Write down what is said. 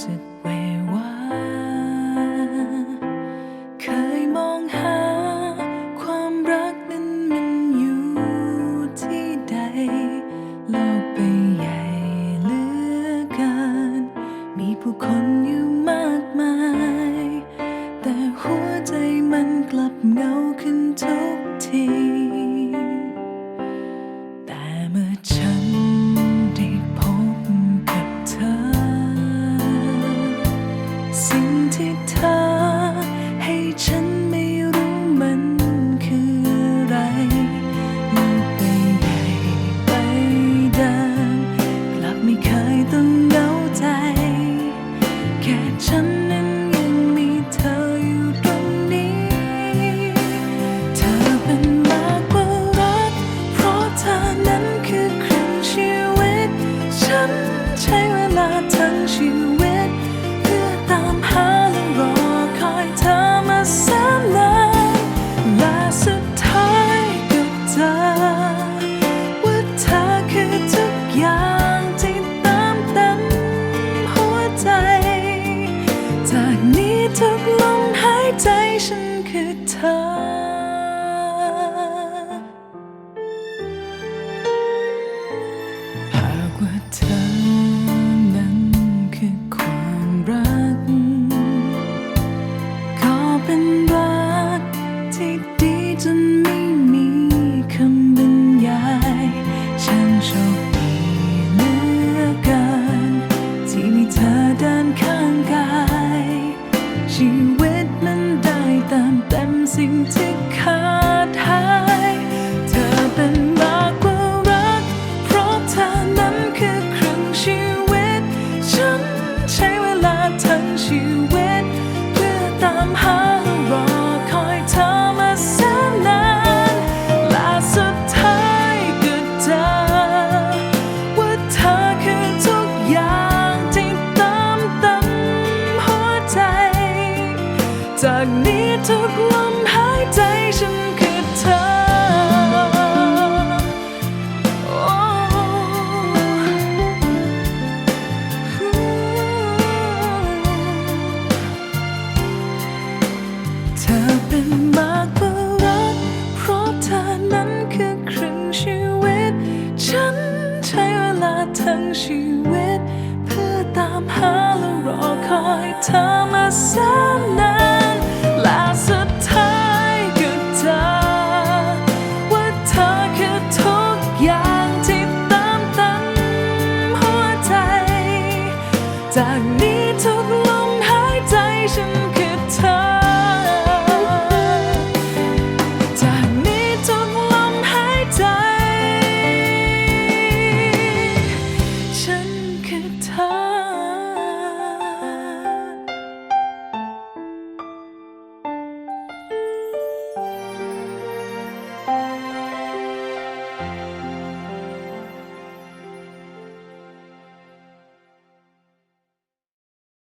สึกเววาเคยมองหา ความรักนั้นมันอยู่ที่ใด โลกใบใหญ่เหลือเกิน มีผู้คนอยู่มากมาย แต่หัวใจมันกลับเหงาขึ้นทุกที สิ่งที่เธอให้ฉันไม่รู้มันคืออะไรโลกใบใหญ่ใบเดิมกลับไม่เคยต้องเดาใจ แค่ฉัน จา ทั้งชีวิต เพื่อตามหารอคอยเธอมาแสนนานและสุดท้ายก็เจอว่าเธอคือทุกอย่างที่เติมเต็มหัวใจ จากนี้ทุกลมหายใจฉัน ชีวิต เพื่อตามหาและรอคอยเธอมาแสนนาน